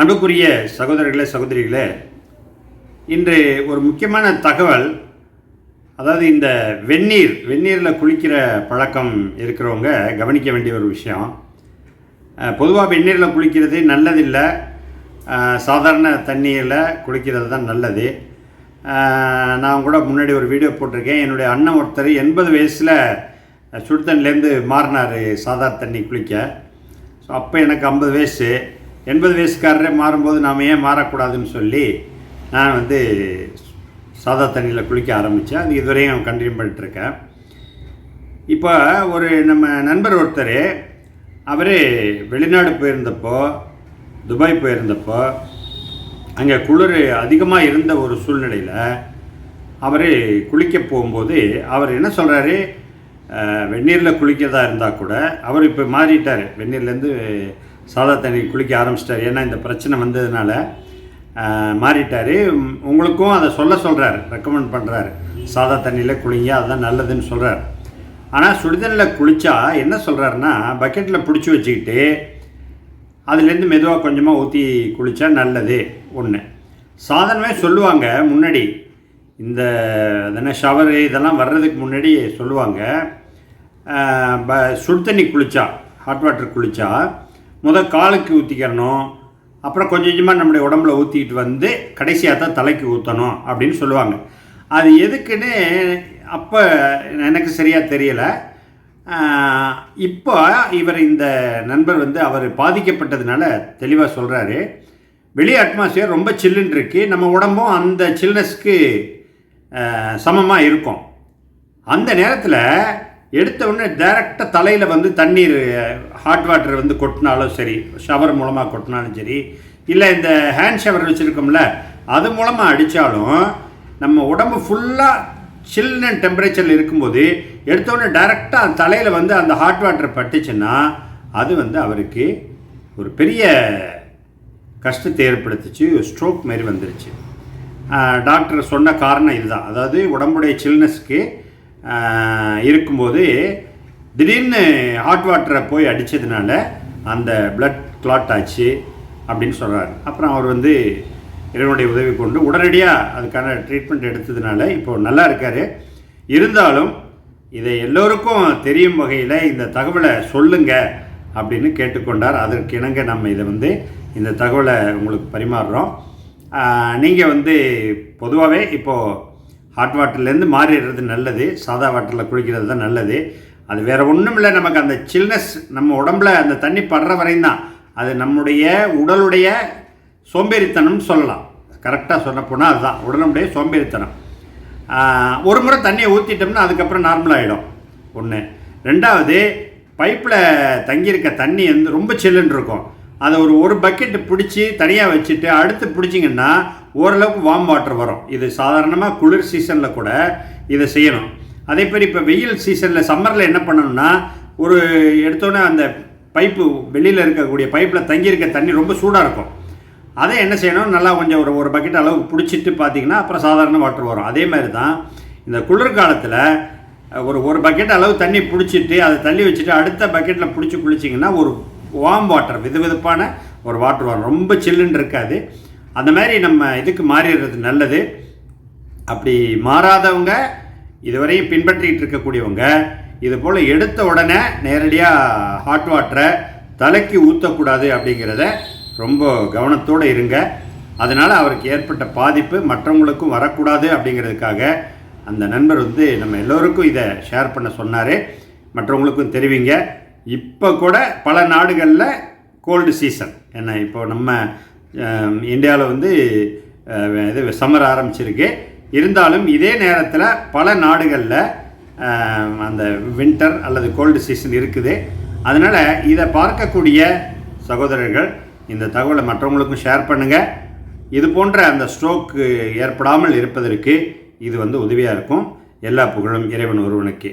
அன்புக்குரிய சகோதரர்களே சகோதரிகளே இன்று ஒரு முக்கியமான தகவல் அதாவது இந்த வெந்நீர் வெந்நீரில் குளிக்கிற பழக்கம் இருக்கிறவங்க கவனிக்க வேண்டிய ஒரு விஷயம். பொதுவாக வெந்நீரில் குளிக்கிறது நல்லதில்லை. சாதாரண தண்ணியில் குளிக்கிறது தான் நல்லது. நான் கூட முன்னாடி ஒரு வீடியோ போட்டிருக்கேன். என்னுடைய அண்ணன் ஒருத்தர் எண்பது வயசில் சுடுதண்ணிலேருந்து மாறினார் சாதாரண தண்ணி குளிக்க. ஸோ அப்போ எனக்கு ஐம்பது வயசு. எண்பது வயசுக்காரரே மாறும்போது நாம் ஏன் மாறக்கூடாதுன்னு சொல்லி நான் வந்து சாதா தண்ணியில் குளிக்க ஆரம்பித்தேன் அது இதுவரையும் கண்டினியூ பண்ணிட்டுருக்கேன். இப்போ ஒரு நம்ம நண்பர் ஒருத்தர் அவர் வெளிநாடு போயிருந்தப்போ துபாய் போயிருந்தப்போ அங்கே குளிர் அதிகமாக இருந்த ஒரு சூழ்நிலையில் அவர் குளிக்க போகும்போது அவர் என்ன சொல்கிறாரு வெந்நீரில் குளிக்கிறதா இருந்தால் கூட அவர் இப்போ மாறிட்டார். வெந்நீர்லேருந்து சாதா தண்ணி குளிக்க ஆரம்பிச்சிட்டார். ஏன்னா இந்த பிரச்சனை வந்ததுனால மாறிட்டார். உங்களுக்கும் அதை சொல்ல சொல்கிறார் ரெக்கமெண்ட் பண்ணுறாரு சாதா தண்ணியில் குளிங்க அதுதான் நல்லதுன்னு சொல்கிறார் ஆனால் சுடுதண்ணில் குளித்தா என்ன சொல்கிறாருன்னா பக்கெட்டில் பிடிச்சி வச்சுக்கிட்டு அதுலேருந்து மெதுவாக கொஞ்சமாக ஊற்றி குளித்தா நல்லது. ஒன்று சாதாரணமே சொல்லுவாங்க முன்னாடி. இந்த என்ன ஷவரு இதெல்லாம் வர்றதுக்கு முன்னாடி சொல்லுவாங்க. ப சுடு தண்ணி குளித்தா ஹாட் வாட்டர் குளித்தா முத காலுக்கு ஊற்றிக்கிறணும் அப்புறம் கொஞ்சம் கொஞ்சமாக நம்முடைய உடம்புல ஊற்றிக்கிட்டு வந்து கடைசியாக தான் தலைக்கு ஊற்றணும் அப்படின்னு சொல்லுவாங்க. அது எதுக்குன்னு அப்போ எனக்கு சரியாக தெரியலை. இப்போ இவர் இந்த நண்பர் வந்து அவர் பாதிக்கப்பட்டதுனால தெளிவாக சொல்கிறாரு வெளி அட்மாஸ்பியர் ரொம்ப சில்லுன்னு இருக்கு. நம்ம உடம்பும் அந்த சில்னஸ்க்கு சமமாக இருக்கும். அந்த நேரத்தில் எடுத்த உடனே டைரெக்டாக தலையில் வந்து தண்ணீர் ஹாட் வாட்டர் வந்து கொட்டினாலும் சரி ஷவர் மூலமாக கொட்டினாலும் சரி இல்லை இந்த ஹேண்ட் ஷவர் வச்சுருக்கோம்ல அது மூலமாக அடித்தாலும் நம்ம உடம்பு ஃபுல்லாக சில்லுன்னு டெம்பரேச்சரில் இருக்கும்போது எடுத்தோடனே டைரெக்டாக தலையில் வந்து அந்த ஹாட் வாட்டர் பட்டுச்சுன்னா அது வந்து அவருக்கு ஒரு பெரிய கஷ்டத்தை ஏற்படுத்திச்சு ஸ்ட்ரோக் மாரி வந்துருச்சு. டாக்டர் சொன்ன காரணம் இதுதான். அதாவது உடம்புடைய சில்னஸ்க்கு இருக்கும்போது திடீர்னு ஹாட் வாட்டரை போய் அடித்ததுனால அந்த பிளட் கிளாட் ஆச்சு அப்படின்னு சொல்கிறாரு அப்புறம் அவர் வந்து இறைவனுடைய உதவி கொண்டு உடனடியாக அதுக்கான ட்ரீட்மெண்ட் எடுத்ததுனால இப்போ நல்லா இருக்கார். இருந்தாலும் இதை எல்லோருக்கும் தெரியும் வகையில் இந்த தகவலை சொல்லுங்க அப்படின்னு கேட்டுக்கொண்டார். அதற்கு இணங்க நம்ம இதை வந்து இந்த தகவலை உங்களுக்கு பரிமாறுறோம். நீங்கள் வந்து பொதுவாகவே இப்போது ஹாட் வாட்டர்லேருந்து மாறிடுறது நல்லது. சாதா வாட்டரில் குளிக்கிறது தான் நல்லது. அது வேறு ஒன்றும் இல்லை. நமக்கு அந்த சில்னஸ் நம்ம உடம்புல அந்த தண்ணி படுற வரையும் தான். அது நம்முடைய உடலுடைய சோம்பேறித்தனம்னு சொல்லலாம். கரெக்டாக சொல்லப்போனால் அதுதான். உடலுடைய சோம்பேறித்தனம். ஒரு முறை தண்ணியை ஊற்றிட்டோம்னா அதுக்கப்புறம் நார்மலாகிடும் ஒன்று ரெண்டாவது பைப்பில் தங்கியிருக்க தண்ணி வந்து ரொம்ப சில்லுன்னு இருக்கும். அதை ஒரு ஒரு பக்கெட்டு பிடிச்சி தனியாக வச்சுட்டு அடுத்து பிடிச்சிங்கன்னா ஓரளவுக்கு வார்ம் வாட்டர் வரும். இது சாதாரணமாக குளிர் சீசனில் கூட இதை செய்யணும். அதே மாதிரி இப்போ வெயில் சீசனில் சம்மரில் என்ன பண்ணணும்னா ஒரு எடுத்தோன்னே அந்த பைப்பு வெளியில் இருக்கக்கூடிய பைப்பில் தங்கியிருக்க தண்ணி ரொம்ப சூடாக இருக்கும். அதை என்ன செய்யணும்? நல்லா கொஞ்சம் ஒரு ஒரு பக்கெட் அளவுக்கு பிடிச்சிட்டு பார்த்தீங்கன்னா அப்புறம் சாதாரண வாட்டர் வரும். அதே மாதிரி தான் இந்த குளிர்காலத்தில் ஒரு ஒரு பக்கெட் அளவு தண்ணி பிடிச்சிட்டு அதை தள்ளி வச்சுட்டு அடுத்த பக்கெட்டில் பிடிச்சி குளிச்சிங்கன்னா ஒரு வார்ம் வாட்டர் விதவிதப்பான ஒரு வாட்டர் வரும். ரொம்ப சில்லுன்னு இருக்காது. அந்த மாதிரி நம்ம இதுக்கு மாறிடுறது நல்லது. அப்படி மாறாதவங்க இதுவரையும் பின்பற்றிட்டு இருக்கக்கூடியவங்க இது போல் எடுத்த உடனே நேரடியாக ஹாட் வாட்டரை தலைக்கு ஊற்றக்கூடாது அப்படிங்கிறத ரொம்ப கவனத்தோடு இருங்க. அதனால் அவருக்கு ஏற்பட்ட பாதிப்பு மற்றவங்களுக்கும் வரக்கூடாது அப்படிங்கிறதுக்காக அந்த நண்பர் வந்து நம்ம எல்லோருக்கும் இதை ஷேர் பண்ண சொன்னார். மற்றவங்களுக்கும் தெரிவிங்க. இப்போ கூட பல நாடுகளில் கோல்டு சீசன் என்ன இப்போ நம்ம இந்தியாவில் வந்து இது சம்மர் ஆரம்பிச்சிருக்கு. இருந்தாலும் இதே நேரத்தில் பல நாடுகளில் அந்த வின்டர் அல்லது கோல்டு சீசன் இருக்குது. அதனால் இதை பார்க்கக்கூடிய சகோதரர்கள் இந்த தகவலை மற்றவங்களுக்கும் ஷேர் பண்ணுங்கள் இது போன்ற அந்த ஸ்ட்ரோக்கு ஏற்படாமல் இருப்பதற்கு இது வந்து உதவியாக இருக்கும். எல்லா புகழும் இறைவன் ஒருவனுக்கு.